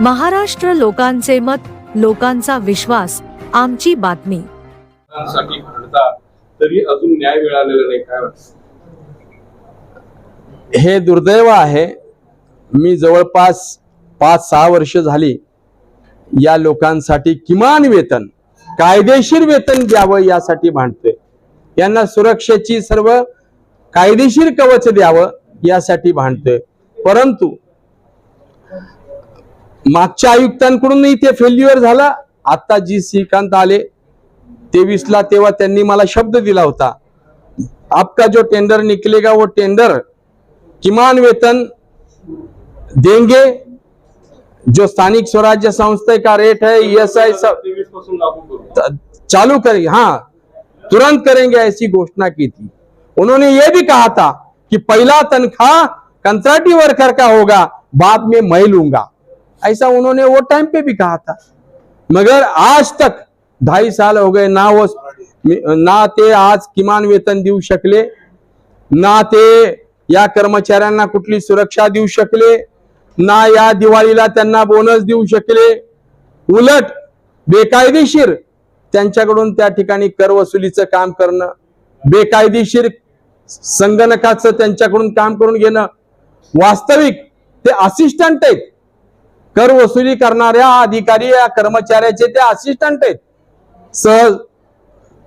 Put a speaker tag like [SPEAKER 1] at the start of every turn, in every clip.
[SPEAKER 1] महाराष्ट्र लोकांचे मत लोकांचा विश्वास आमची बातमी.
[SPEAKER 2] तरी अजून न्याय मिळालेला नाही काय?
[SPEAKER 3] हे दुर्दैव आहे. मी जवळपास पाच सहा वर्ष झाली या लोकांसाठी किमान वेतन कायदेशीर वेतन द्यावं यासाठी भांडतोय. यांना सुरक्षेची सर्व कायदेशीर कवच द्यावं यासाठी भांडतोय. परंतु मागच्या आयुक्तांकडूनही ते फेल्युअर झाला. आता जी श्रीकांत आले तेवीसला तेव्हा त्यांनी मला शब्द दिला होता. आपका जो टेंडर निकलेगा वो टेंडर किमान वेतन देंगे. जो स्थानिक स्वराज्य संस्था का रेट है ई एस आई सब चालू करेंगे हाँ तुरंत करेंगे ऐसी घोषणा की थी. उन्होंने ये भी कहा था कि पहला तनख्वाह कंत्राटी वर्कर का होगा बाद में मैं लूंगा। ऐसा उन्होंने वो टाइम पे भी कहा था। मगर आज तक ढाई साल हो गए ना वो ना ते आज किमान वेतन देऊ शकले ना ते या कर्मचाऱ्यांना कुठली सुरक्षा देऊ शकले ना या दिवाळीला त्यांना बोनस देऊ शकले. उलट बेकायदेशीर त्यांच्याकडून त्या ठिकाणी कर वसुलीचं काम करणं बेकायदेशीर संगणकाचं त्यांच्याकडून काम करून घेणं वास्तविक ते असिस्टंट आहेत. कर वसुली करणाऱ्या अधिकारी या कर्मचाऱ्याचे ते असिस्टंट आहेत. सह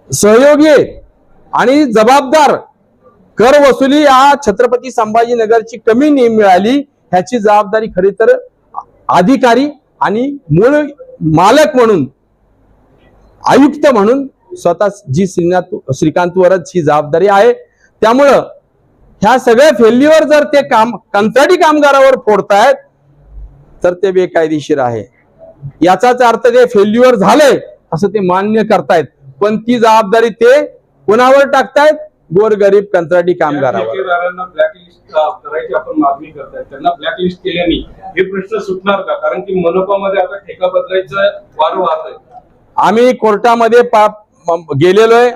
[SPEAKER 3] सहयोगी आहेत आणि जबाबदार. कर वसुली या छत्रपती संभाजीनगरची कमी नेम मिळाली ह्याची जबाबदारी खरी तर अधिकारी आणि मूळ मालक म्हणून आयुक्त म्हणून स्वतः जी श्रीनाथ श्रीकांतवरच ही जबाबदारी आहे. त्यामुळं ह्या सगळ्या फेल्युअर जर ते काम कंत्राटी कामगारावर फोडतायत तर ते बेकायदेशीर आहे. याचाच अर्थ ते फेल्युअर झालंय असं ते मान्य करतायत. पण ती जबाबदारी ते कोणावर टाकतायत? गोरगरीब कंत्राटी कामगारावर.
[SPEAKER 2] हे प्रश्न सुटणार का? कारण की मनपामध्ये आता ठेका बदलायचं वारं वाहत
[SPEAKER 3] आम्ही कोर्टामध्ये गेलेलोय.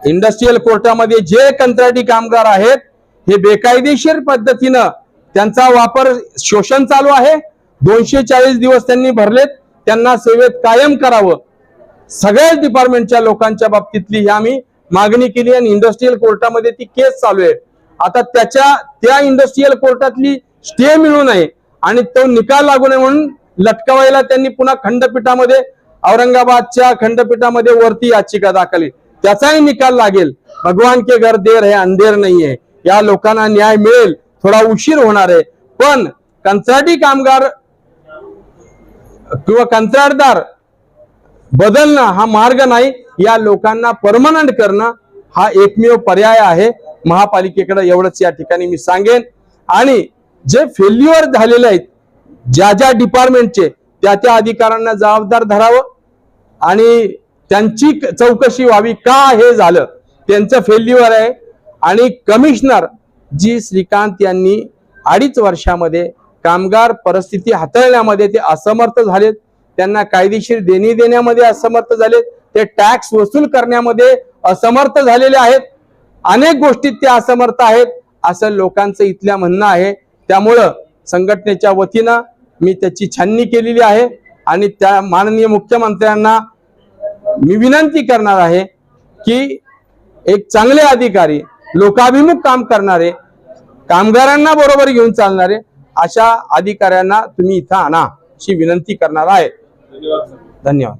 [SPEAKER 3] इंडस्ट्रीयल कोर्टामध्ये जे कंत्राटी कामगार आहेत हे बेकायदेशीर पद्धतीनं त्यांचा वापर शोषण चालू आहे. दोनशे चाळीस दिवस त्यांनी भरलेत त्यांना सेवेत कायम करावं. सगळ्याच डिपार्टमेंटच्या लोकांच्या बाबतीतली ही आम्ही मागणी केली आणि इंडस्ट्रीयल कोर्टामध्ये ती केस चालू आहे. आता त्याच्या त्या इंडस्ट्रीयल कोर्टातली स्टे मिळू नये आणि तो निकाल लागू नये म्हणून लटकवायला त्यांनी पुन्हा खंडपीठामध्ये औरंगाबादच्या खंडपीठामध्ये वरती याचिका दाखल त्याचाही निकाल लागेल. भगवान के घर देर है अंधेर नाही आहे या लोकांना न्याय मिळेल. थोडा उशीर होणार आहे. पण कंत्राटी कामगार किंवा कंत्राटदार बदलणं हा मार्ग नाही. या लोकांना परमनंट करणं हा एकमेव पर्याय आहे. महापालिकेकडे एवढंच या ठिकाणी मी सांगेन. आणि जे फेल्युअर झालेले आहेत ज्या ज्या डिपार्टमेंटचे त्या त्या अधिकाऱ्यांना जबाबदार धरावं. आणि त्यांची क- चौकशी व्हावी का हे झालं त्यांचं फेल्युअर आहे. आणि कमिशनर जी श्रीकांत यांनी अडीच वर्षामध्ये कामगार परिस्थिती हाताळण्यामध्ये ते असमर्थ झालेत. त्यांना कायदेशीर देणी देण्यामध्ये असमर्थ झालेत. ते टॅक्स वसूल करण्यामध्ये असमर्थ झालेले आहेत. अनेक गोष्टीत ते असमर्थ आहेत असं लोकांचं इथल्या म्हणणं आहे. त्यामुळं संघटनेच्या वतीनं मी त्याची छाननी केलेली आहे आणि त्या माननीय मुख्यमंत्र्यांना मी विनंती करणार आहे की एक चांगले अधिकारी लोकाभिमुख काम करणारे कामगारांना बरोबर घेऊन चालणारे अशा अधिकाऱ्यांना तुम्ही इथं आणा अशी विनंती करणार आहे. धन्यवाद